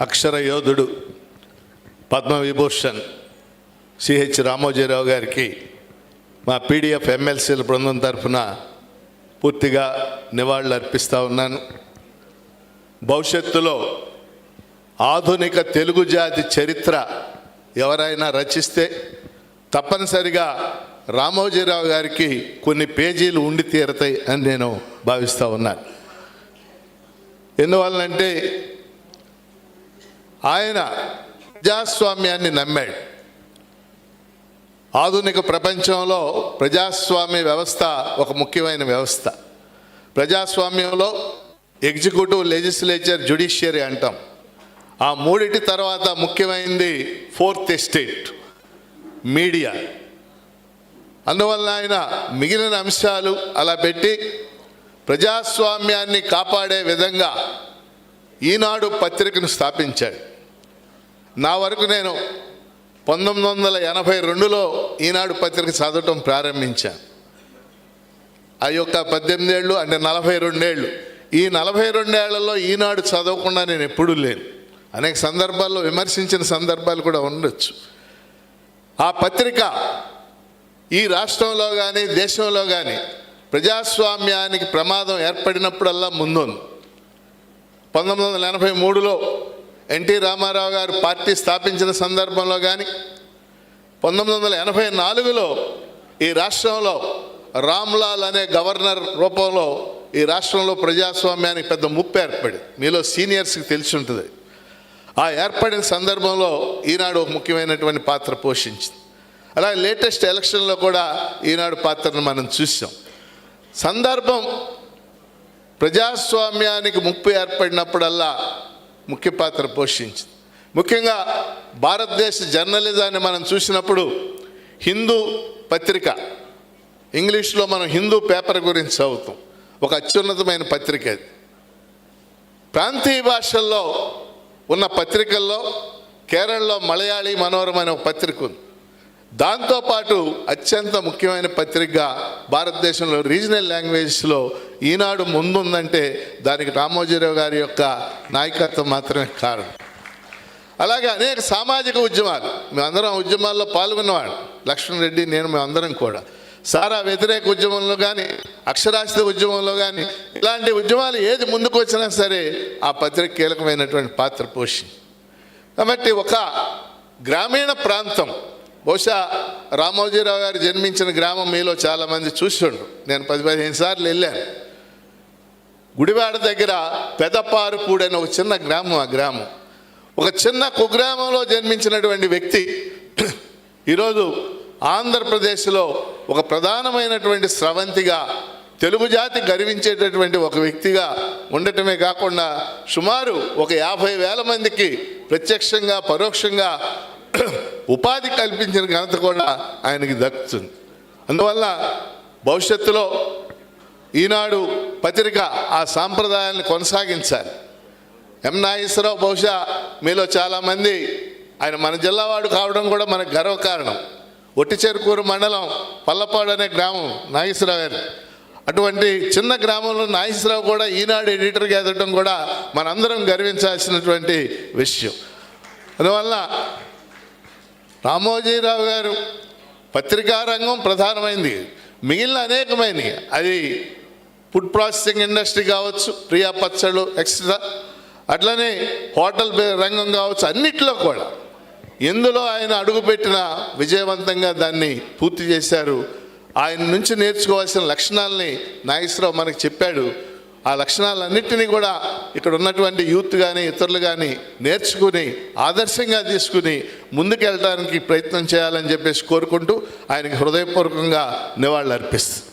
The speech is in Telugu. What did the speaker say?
అక్షర యోధుడు పద్మవిభూషణ్ సిహెచ్ రామోజీరావు గారికి మా పీడిఎఫ్ ఎమ్మెల్సీల బృందం తరఫున పూర్తిగా నివాళులు అర్పిస్తూ ఉన్నాను. భవిష్యత్తులో ఆధునిక తెలుగు జాతి చరిత్ర ఎవరైనా రచిస్తే తప్పనిసరిగా రామోజీరావు గారికి కొన్ని పేజీలు ఉండి తీరతాయి అని నేను భావిస్తూ ఉన్నాను. ఎందువలనంటే ఆయన ప్రజాస్వామ్యాన్ని నమ్మాడు. ఆధునిక ప్రపంచంలో ప్రజాస్వామ్య వ్యవస్థ ఒక ముఖ్యమైన వ్యవస్థ. ప్రజాస్వామ్యంలో ఎగ్జిక్యూటివ్ లెజిస్లేచర్ జ్యుడిషియరీ అంటాం. ఆ మూడిటి తర్వాత ముఖ్యమైనది ఫోర్త్ ఎస్టేట్ మీడియా. అందువల్ల ఆయన మిగిలిన అంశాలు అలా పెట్టి ప్రజాస్వామ్యాన్ని కాపాడే విధంగా ఈనాడు పత్రికను స్థాపించాడు. నా వరకు నేను పంతొమ్మిది వందల ఎనభై రెండులో ఈనాడు పత్రిక చదవటం ప్రారంభించాను. ఆ యొక్క పద్దెనిమిది ఏళ్ళు అంటే నలభై రెండేళ్ళు. ఈ నలభై రెండేళ్ళలో ఈనాడు చదవకుండా నేను ఎప్పుడూ లేను. అనేక సందర్భాల్లో విమర్శించిన సందర్భాలు కూడా ఉండొచ్చు. ఆ పత్రిక ఈ రాష్ట్రంలో కానీ దేశంలో కానీ ప్రజాస్వామ్యానికి ప్రమాదం ఏర్పడినప్పుడల్లా ముందుంది. పంతొమ్మిది వందల ఎనభై మూడులో ఎన్టీ రామారావు గారు పార్టీ స్థాపించిన సందర్భంలో కానీ పంతొమ్మిది వందల ఎనభై నాలుగులో ఈ రాష్ట్రంలో రామ్లాల్ అనే గవర్నర్ రూపంలో ఈ రాష్ట్రంలో ప్రజాస్వామ్యానికి పెద్ద ముప్పు ఏర్పడింది. మీలో సీనియర్స్కి తెలిసి ఉంటుంది. ఆ ఏర్పడిన సందర్భంలో ఈనాడు ఒక ముఖ్యమైనటువంటి పాత్ర పోషించింది. అలాగే లేటెస్ట్ ఎలక్షన్లో కూడా ఈనాడు పాత్రను మనం చూసాం. సందర్భం ప్రజాస్వామ్యానికి ముప్పు ఏర్పడినప్పుడల్లా ముఖ్య పాత్ర పోషించింది. ముఖ్యంగా భారతదేశ జర్నలిజాన్ని మనం చూసినప్పుడు హిందూ పత్రిక ఇంగ్లీష్లో మనం హిందూ పేపర్ గురించి చదువుతాం. ఒక అత్యున్నతమైన పత్రిక అది. ప్రాంతీయ భాషల్లో ఉన్న పత్రికల్లో కేరళలో మలయాళీ మనోరమ అనే ఒక పత్రిక ఉంది. దాంతోపాటు అత్యంత ముఖ్యమైన పత్రికగా భారతదేశంలో రీజనల్ లాంగ్వేజెస్లో ఈనాడు ముందుందంటే దానికి రామోజీరావు గారి యొక్క నాయకత్వం మాత్రమే కారణం. అలాగే అనేక సామాజిక ఉద్యమాలు మేమందరం ఉద్యమాల్లో పాల్గొన్నవాడు లక్ష్మణ్ రెడ్డి నేను మేమందరం కూడా. సారా వ్యతిరేక ఉద్యమంలో కానీ అక్షరాస్యత ఉద్యమంలో కానీ ఇలాంటి ఉద్యమాలు ఏది ముందుకు వచ్చినా సరే ఆ పత్రిక కీలకమైనటువంటి పాత్ర పోషింది కాబట్టి ఒక గ్రామీణ ప్రాంతం బహుశా రామోజీరావు గారు జన్మించిన గ్రామం మీలో చాలామంది చూసిండు నేను పది పదిహేను సార్లు వెళ్ళాను. గుడివాడ దగ్గర పెదపారుపూడి అనే ఒక చిన్న గ్రామం ఆ గ్రామం. ఒక చిన్న కుగ్రామంలో జన్మించినటువంటి వ్యక్తి ఈరోజు ఆంధ్రప్రదేశ్లో ఒక ప్రధానమైనటువంటి స్రవంతిగా తెలుగు జాతి గర్వించేటటువంటి ఒక వ్యక్తిగా ఉండటమే కాకుండా సుమారు ఒక యాభై వేల మందికి ప్రత్యక్షంగా పరోక్షంగా ఉపాధి కల్పించిన ఘనత కూడా ఆయనకి దక్కుతుంది. అందువల్ల భవిష్యత్తులో ఈనాడు పత్రిక ఆ సాంప్రదాయాన్ని కొనసాగించాలి. ఎం నాగేశ్వరరావు బహుశా మీలో చాలామంది ఆయన మన జిల్లావాడు కావడం కూడా మనకు గర్వకారణం. ఒట్టిచెరుకూరు మండలం పల్లపాడు అనే గ్రామం నాగేశ్వరరావు గారు అటువంటి చిన్న గ్రామంలో నాగేశ్వరరావు కూడా ఈనాడు ఎడిటర్గా ఎదగడం కూడా మనందరం గర్వించాల్సినటువంటి విషయం. అందువల్ల రామోజీరావు గారు పత్రికా రంగం ప్రధానమైంది. మిగిలిన అనేకమైనవి. అది ఫుడ్ ప్రాసెసింగ్ ఇండస్ట్రీ కావచ్చు ప్రియా పచ్చళ్ళు ఎక్స్ట్రా అట్లనే హోటల్ బే- రంగం కావచ్చు అన్నిట్లో కూడా. ఎందులో ఆయన అడుగుపెట్టిన విజయవంతంగా దాన్ని పూర్తి చేశారు ఆయన నుంచి నేర్చుకోవాల్సిన లక్షణాలని నాగేశ్వరరావు మనకు చెప్పాడు. ఆ లక్షణాలన్నింటినీ కూడా ఇక్కడ ఉన్నటువంటి యూత్ కానీ ఇతరులు కానీ నేర్చుకుని ఆదర్శంగా తీసుకుని ముందుకెళ్ళడానికి ప్రయత్నం చేయాలని చెప్పేసి కోరుకుంటూ ఆయనకి హృదయపూర్వకంగా నివాళులు అర్పిస్తుంది